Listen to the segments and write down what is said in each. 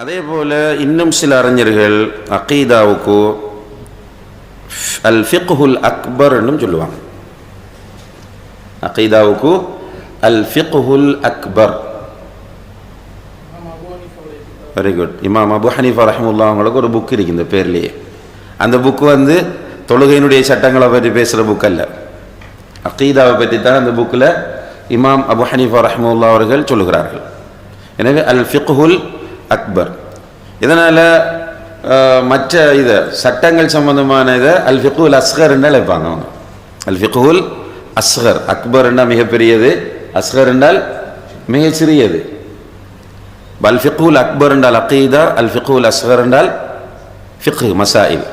அதே போல் இன்னும் சில அறிஞர்கள் அகீதாவுக்கு அல் ஃபிக்ஹுல் அக்பர்னும் சொல்லுவாங்க. அகீதாவுக்கு Al Fiqhul Akbar. Very good Imam Abu Hanifa ரஹமுல்லா அவங்களுக்கு ஒரு புக் இருக்கு இந்த பேர்லேயே. அந்த புக்கு வந்து தொழுகையினுடைய சட்டங்களை பற்றி பேசுகிற புக் அல்ல. அக்கீதாவை பற்றி தான் அந்த புக்கில் இமாம் அபு ஹனீஃபா ரஹமுல்லா அவர்கள் சொல்லுகிறார்கள். எனவே அல் ஃபிக்ஹுல் அக்பர் இதனால் மற்ற இதை சட்டங்கள் சம்பந்தமான இதை அல் ஃபிகுல் அஸ்கர்ன்னு அழைப்பாங்க அவங்க அல் ஃபிகுல் அஸ்கர் அக்பர் என்றால் மிகப்பெரியது அஸ்கர் என்றால் மிகச் சிறியது அல் ஃபிகுல் அக்பர் என்றால் அக்கீதா அல் ஃபிகுல் அஸ்கர் என்றால் ஃபிக்கு மசாயில்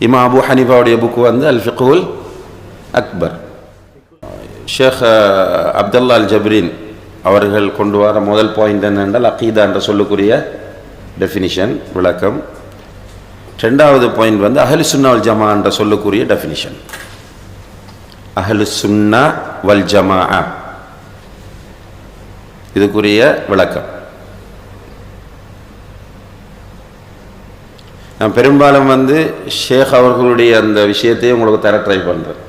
இமா அபு ஹனிஃபாவுடைய புக்கு வந்து அல் ஃபிகுல் அக்பர் ஷேக் அப்துல்லா அல் ஜப்ரீன் அவர்கள் கொண்டு வர முதல் பாயிண்ட் என்னென்றால் அகீதா என்ற சொல்லுக்குரிய டெஃபினிஷன் விளக்கம். ரெண்டாவது பாயிண்ட் வந்து அஹலு சுன்னா வல் ஜமா என்ற சொல்லுக்குரிய டெஃபினிஷன் அஹலு சுன்னா வல் ஜமா இதுக்குரிய விளக்கம். நான் பெரும்பாலும் வந்து ஷேக் அவர்களுடைய அந்த விஷயத்தையும் உங்களுக்கு தர ட்ரை பண்ணுறேன்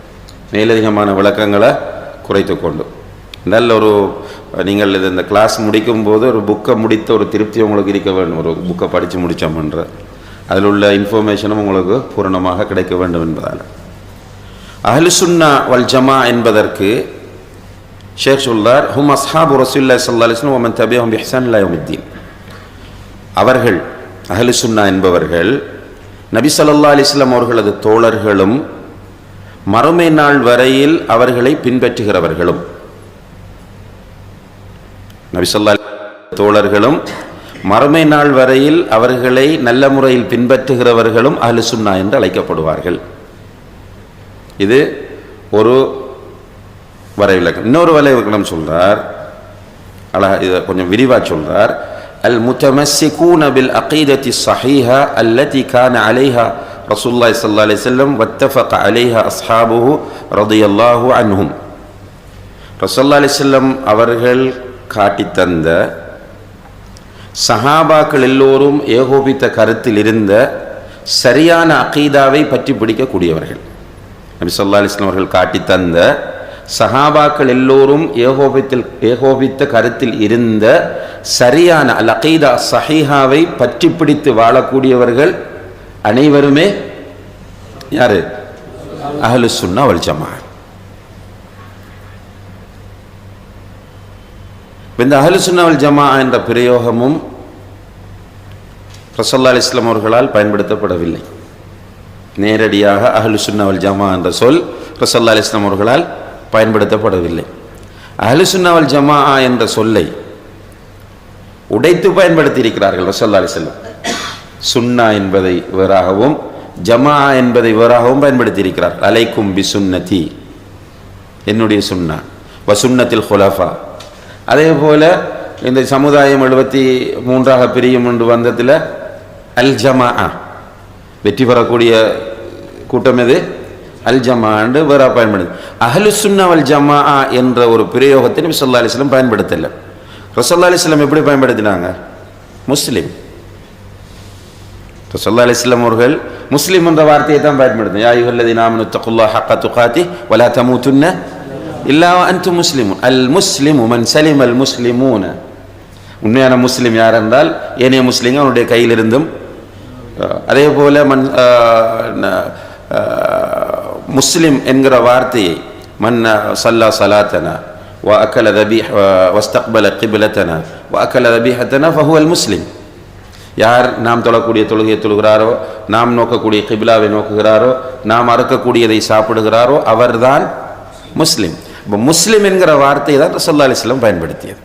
மேலதிகமான விளக்கங்களை குறைத்து கொண்டு. நல்ல ஒரு நீங்கள் இது இந்த கிளாஸ் முடிக்கும் போது ஒரு புக்கை முடித்த ஒரு திருப்தி உங்களுக்கு இருக்க வேண்டும். ஒரு புக்கை படித்து முடித்தோம்ன்ற அதில் உள்ள இன்ஃபர்மேஷனும் உங்களுக்கு பூரணமாக கிடைக்க வேண்டும் என்பதால். அஹலுசுன்னா வல் ஜமா என்பதற்கு ஷேக் சொல்லார் ஹும் அஸ்ஹாபு ரசூல்லா சல்லா அலிஸ்லம் ஒமன் தபியம் பிஹ்சான் அவர்கள் அஹலுசுன்னா என்பவர்கள் நபி சல்லா அலிஸ்லாம் அவர்களது தோழர்களும் மறுமை நாள் வரையில் அவர்களை பின்பற்றுகிறவர்களும் நபிசல்லா தோழர்களும் மறுமை நாள் வரையில் அவர்களை நல்ல முறையில் பின்பற்றுகிறவர்களும் அஹ்லுசுன்னா என்று அழைக்கப்படுவார்கள். இது ஒரு வரைவிலக்கம் இன்னொரு வரைவிலக்கணம் சொல்றார். அழகா இதை கொஞ்சம் விரிவாக சொல்றார். அல் முத்தமஸ்ஸிகூன பில் அகீதத்தி சஹீஹா அல்லதி கான அலைஹா ரசூலுல்லாஹி சல்லா அலி செல்லம் வத்தஃபக அலைஹா அஸ்ஹாபுஹு ரலியல்லாஹு அன்ஹும். ரசூலுல்லாஹி அலி செல்லம் அவர்கள் காட்டித்தந்த சஹாபாக்கள் எல்லோரும் ஏகோபித்த கருத்தில் இருந்த சரியான அகீதாவை பற்றி பிடிக்கக்கூடியவர்கள். நபி சொல்லா அலிஸ்லாம் அவர்கள் காட்டித்தந்த சஹாபாக்கள் எல்லோரும் ஏகோபித்தில் ஏகோபித்த கருத்தில் இருந்த சரியான அல் அகீதா சஹீஹாவை பற்றி பிடித்து வாழக்கூடியவர்கள் அனைவருமே யாரு? அஹலு சுன்னா வல் ஜமா இந்த அஹ்லு ஜமா என்ற பிரயோகமும் ரசல்லா அலிஸ்லாம் அவர்களால் பயன்படுத்தப்படவில்லை. நேரடியாக அஹ்லு ஜமா என்ற சொல் ரசல்லா அலிஸ்லாம் அவர்களால் பயன்படுத்தப்படவில்லை. அஹ்லு ஜமா என்ற சொல்லை உடைத்து பயன்படுத்தி இருக்கிறார்கள் ரசல்லா அலிஸ்லாம் சுன்னா என்பதை வேறாகவும் ஜமா என்பதை வேறாகவும் பயன்படுத்தி இருக்கிறார் அலைக்கும் பி சுன்னதி. என்னுடைய சுன்னா. வசுன்னத்தில் ஹுலஃபா. அதே போல் இந்த சமுதாயம் எழுபத்தி மூன்றாக பிரியும் என்று வந்ததில் அல் ஜமா வெற்றி பெறக்கூடிய கூட்டம் எது? அல் ஜமாண்டு வேற பயன்படுது. அஹலு சுன்னா அல் ஜமா என்ற ஒரு பிரயோகத்தை நபி சொல்லா பயன்படுத்தலை. ரசல்லா அலிஸ்லாம் எப்படி பயன்படுத்தினாங்க? முஸ்லீம். ரசல்லா அலிஸ்லாம் அவர்கள் முஸ்லீம் என்ற வார்த்தையை தான் பயன்படுத்தினார் யாயுல்லதி நாமனு தகுல்லா ஹக்கா துகாத்தி வலா தமுத்துன்ன இல்லா அன்து முஸ்லிமுன் அல் முஸ்லிமு மன் சலிம் அல் முஸ்லிமூன உண்மையான முஸ்லீம் யார் என்றால் ஏனைய முஸ்லீம்கள் அவனுடைய கையிலிருந்தும் அதே போல மன் முஸ்லிம் என்கிற வார்த்தையை மன் சல்லா சலாத்தனா வ அக்கல ரபி வஸ்தக்பல கிபிலத்தனா வ அக்கல தபிஹத்தனா ஃபஹுவல் முஸ்லீம் யார் நாம் தொழக்கூடிய தொழுகையை தொழுகிறாரோ நாம் நோக்கக்கூடிய கிபிலாவை நோக்குகிறாரோ நாம் அறுக்கக்கூடியதை சாப்பிடுகிறாரோ அவர்தான் முஸ்லீம். இப்போ முஸ்லீம் என்கிற வார்த்தையை தான் ரசல்லா அலிஸ்லாம் பயன்படுத்தியது.